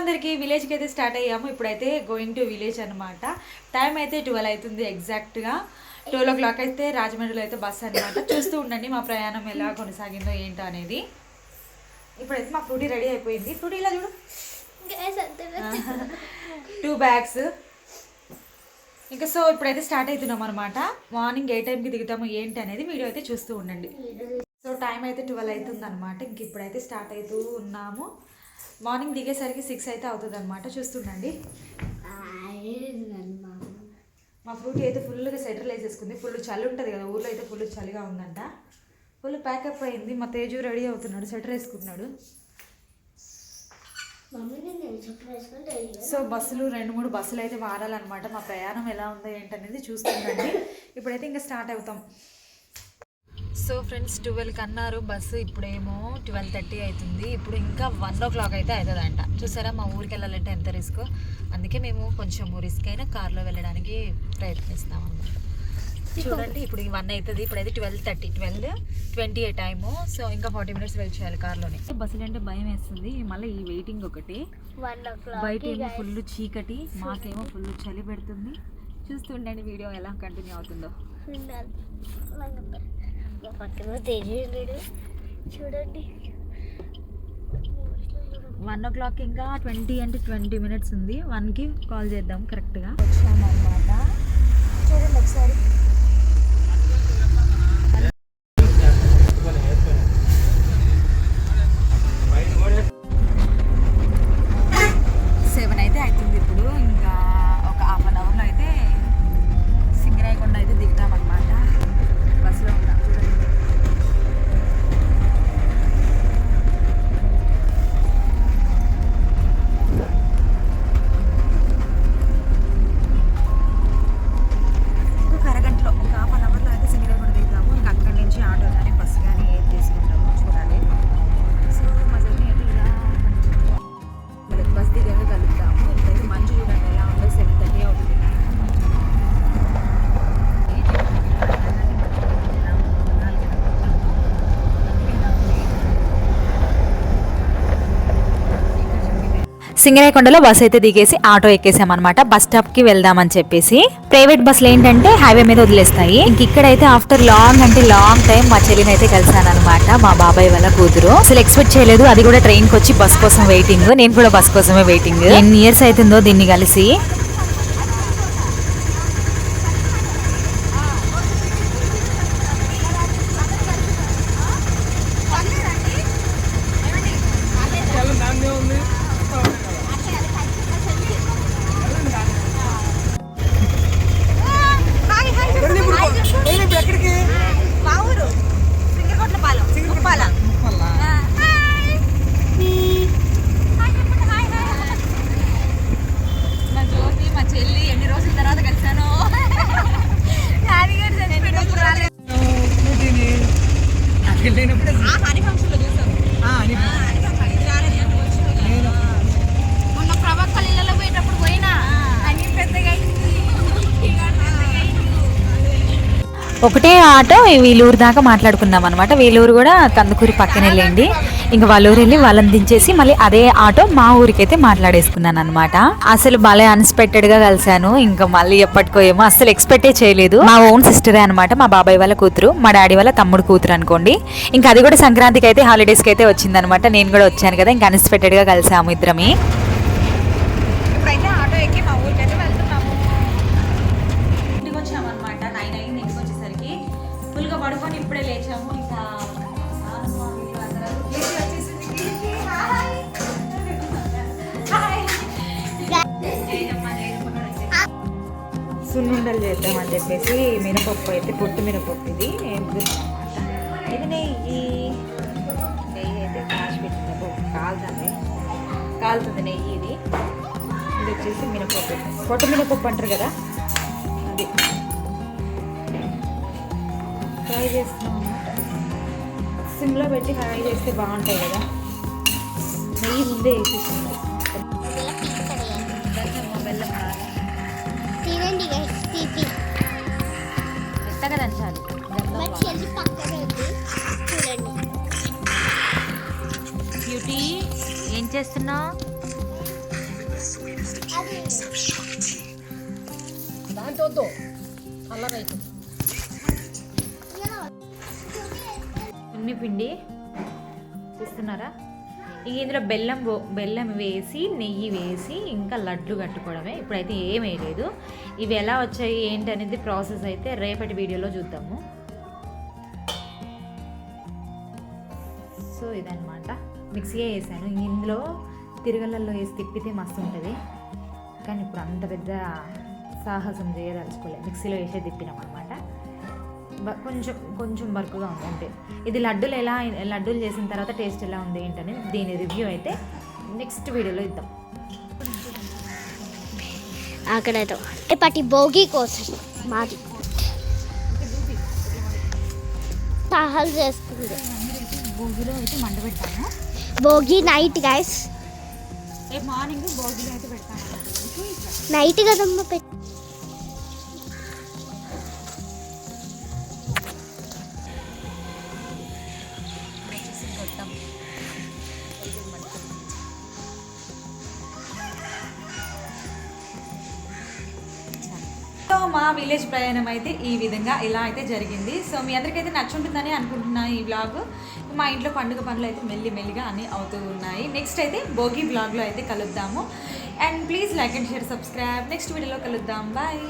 అందరికీ విలేజ్కి అయితే స్టార్ట్ అయ్యాము. ఇప్పుడైతే గోయింగ్ టు విలేజ్ అనమాట టైం అయితే ట్వెల్వ్ అవుతుంది ఎగ్జాక్ట్గా ట్వెల్వ్ ఓ క్లాక్ అయితే రాజమండ్రిలో అయితే బస్ అనమాట చూస్తూ ఉండండి మా ప్రయాణం ఎలా కొనసాగిందో ఏంటో అనేది. ఇప్పుడైతే మా ఫ్రూటీ రెడీ అయిపోయింది. ఫ్రూటీ ఇలా చూడు. టూ బ్యాగ్స్ ఇంకా సో ఇప్పుడైతే స్టార్ట్ అవుతున్నాం అనమాట మార్నింగ్ ఏ టైంకి దిగుతాము ఏంటి అనేది వీడియో అయితే చూస్తూ ఉండండి. సో టైం అయితే ట్వెల్వ్ అవుతుంది అనమాట ఇంక ఇప్పుడైతే స్టార్ట్ అవుతూ ఉన్నాము. మార్నింగ్ దిగేసరికి సిక్స్ అయితే అవుతుంది అనమాట చూస్తుండండి. మా ఫ్రూట్ అయితే ఫుల్గా స్వెటర్ వేసేసుకుంది ఫుల్ చలి ఉంటుంది కదా ఊర్లో అయితే ఫుల్ చలిగా ఉందంట. ఫుల్ ప్యాకప్ అయింది. మా తేజు రెడీ అవుతున్నాడు స్వెటర్ వేసుకుంటున్నాడు. సో బస్సులు రెండు మూడు బస్సులు అయితే వాడాలన్నమాట మా ప్రయాణం ఎలా ఉందో ఏంటనేది చూస్తుండండి. ఇప్పుడైతే ఇంకా స్టార్ట్ అవుతాం. సో ఫ్రెండ్స్ ట్వెల్వ్కి అన్నారు బస్సు ఇప్పుడేమో ట్వెల్వ్ థర్టీ అవుతుంది ఇప్పుడు ఇంకా వన్ ఓ క్లాక్ అయితే అవుతుందంట చూసారా మా ఊరికి వెళ్ళాలంటే ఎంత రిస్క్? అందుకే మేము కొంచెం రిస్క్ అయినా కార్లో వెళ్ళడానికి ప్రయత్నిస్తాం అన్నమాట. చూడండి ఇప్పుడు వన్ అవుతుంది ఇప్పుడైతే ట్వెల్వ్ థర్టీ ట్వెల్వ్ ట్వంటీ ఏ టైము. సో ఇంకా ఫార్టీ మినిట్స్ వెయిట్ చేయాలి కార్లోనే. బస్సులు అంటే భయం వేస్తుంది. మళ్ళీ ఈ వెయిటింగ్ ఒకటి. బయట ఏమో ఫుల్ చీకటి మాకేమో ఫుల్ చలి పెడుతుంది. చూస్తుండండి వీడియో ఎలా కంటిన్యూ అవుతుందో. పక్కన చూడండి. వన్ ఓ క్లాక్ ఇంకా ట్వంటీ అంటే ట్వంటీ మినిట్స్ ఉంది. వన్కి కాల్ చేద్దాం కరెక్ట్గా వచ్చామన్నమాట. చూడండి ఒకసారి. సింగరాయకొండలో బస్ అయితే దిగేసి ఆటో ఎక్కేసామన్నమాట. బస్ స్టాప్కి వెళ్దామని చెప్పేసి. ప్రైవేట్ బస్సులు ఏంటంటే హైవే మీద వదిలేస్తాయి. ఇంక ఇక్కడైతే ఆఫ్టర్ లాంగ్ అంటే లాంగ్ టైం మా చెల్లిని అయితే కలిసాను అనమాట మా బాబాయ్ వాళ్ళ కూతురు. అసలు ఎక్స్పెక్ట్ చేయలేదు అది కూడా ట్రైన్కి వచ్చి బస్ కోసం వెయిటింగ్. నేను కూడా బస్ కోసమే వెయిటింగ్. ఎన్ని ఇయర్స్ అవుతుందో దీన్ని కలిసి మా జ్యోతి మా చెల్లి ఎన్ని రోజుల తర్వాత కలిసాను మొన్న ప్రభాకర్ ఇళ్ళలో పోయేటప్పుడు పోయినా. అని పెద్దగా ఒకటే ఆటో వీళ్ళూరు దాకా మాట్లాడుకున్నాం అనమాట వీళ్ళూరు కూడా కందుకూరి పక్కన వెళ్ళండి ఇంకా వాళ్ళ ఊరు వెళ్ళి వాళ్ళని దించేసి మళ్ళీ అదే ఆటో మా ఊరికైతే మాట్లాడేసుకున్నాను అనమాట అసలు భలే అన్ఎక్స్పెక్టెడ్గా కలిసాను ఇంకా మళ్ళీ ఎప్పటికో ఏమో అసలు ఎక్స్పెక్టే చేయలేదు. మా ఓన్ సిస్టరే అనమాట మా బాబాయ్ వాళ్ళ కూతురు మా డాడీ వాళ్ళ తమ్ముడు కూతురు అనుకోండి. ఇంకా అది కూడా సంక్రాంతికి అయితే హాలిడేస్కి అయితే వచ్చిందనమాట నేను కూడా వచ్చాను కదా ఇంకా అన్ఎక్స్పెక్టెడ్గా కలిసాము ఇద్దరమే. పడుకొని ఇప్పుడే లేచాము. ఇంకా సున్నుండలు చేద్దామని చెప్పేసి మినపప్పు అయితే పొట్టు మినపప్పు ఇది. ఇది నెయ్యి. నెయ్యి అయితే కాచి పెట్టింది కాలుతుంది. కాలుతుంది నెయ్యి ఇది. ఇది వచ్చేసి మినపప్పు. పొట్టు మినపప్పు అంటారు కదా? అది. ఫ్రై చేస్తున్నాం సిమ్లో పెట్టి ఫ్రై చేస్తే బాగుంటాయి కదా? నెయ్యి ముందే వేసేస్తున్నాం. తీపి. మెత్తగా దంచాలి మా గంధం చెల్లి పక్కన ఉంది. చూడండి. బ్యూటీ ఏం చేస్తున్నావు? దాంట్లో వద్దు. కలర్ అవుతుంది ఉన్ని పిండి. చూస్తున్నారా? ఇందులో బెల్లం పో- బెల్లం వేసి నెయ్యి వేసి ఇంకా లడ్లు కట్టుకోవడమే. ఇప్పుడైతే ఏం వేయలేదు. ఇవి ఎలా వచ్చాయి ఏంటి అనేది ప్రాసెస్ అయితే రేపటి వీడియోలో చూద్దాము. సో ఇదనమాట మిక్సీయే వేసాను. ఇందులో తిరగలల్లో వేసి తిప్పితే మస్తు ఉంటుంది. కానీ ఇప్పుడు అంత పెద్ద సాహసం చేయదలుచుకోలేదు మిక్సీలో వేసే తిప్పినాం అనమాట కొంచెం కొంచెం బరుకుగా ఉంది అంతే ఇది లడ్డూలు ఎలా లడ్డూలు చేసిన తర్వాత టేస్ట్ ఎలా ఉంది ఏంటని దీని రివ్యూ అయితే నెక్స్ట్ వీడియోలో ఇద్దాం. అక్కడైతే రేపటి భోగి కోసం మాది. సాహల్ చేస్తుంది. భోగిలో అయితే మంట పెట్టాము భోగి నైట్ గైస్ రేపు మార్నింగ్ భోగిలో అయితే పెడతాము నైట్ కదమ్మా చేద్దాం. సో మా విలేజ్ ప్రయాణం అయితే ఈ విధంగా ఇలా అయితే జరిగింది. సో మీ అందరికైతే నచ్చుంటుందని అనుకుంటున్నాను ఈ వ్లాగ్ మా ఇంట్లో పండుగ పనులు అయితే మెల్లి మెల్లిగా అన్నీ అవుతూ ఉన్నాయి. నెక్స్ట్ అయితే భోగి వ్లాగ్లో అయితే కలుద్దాము. And please like and share subscribe next వీడియోలో కలుద్దాం. బాయ్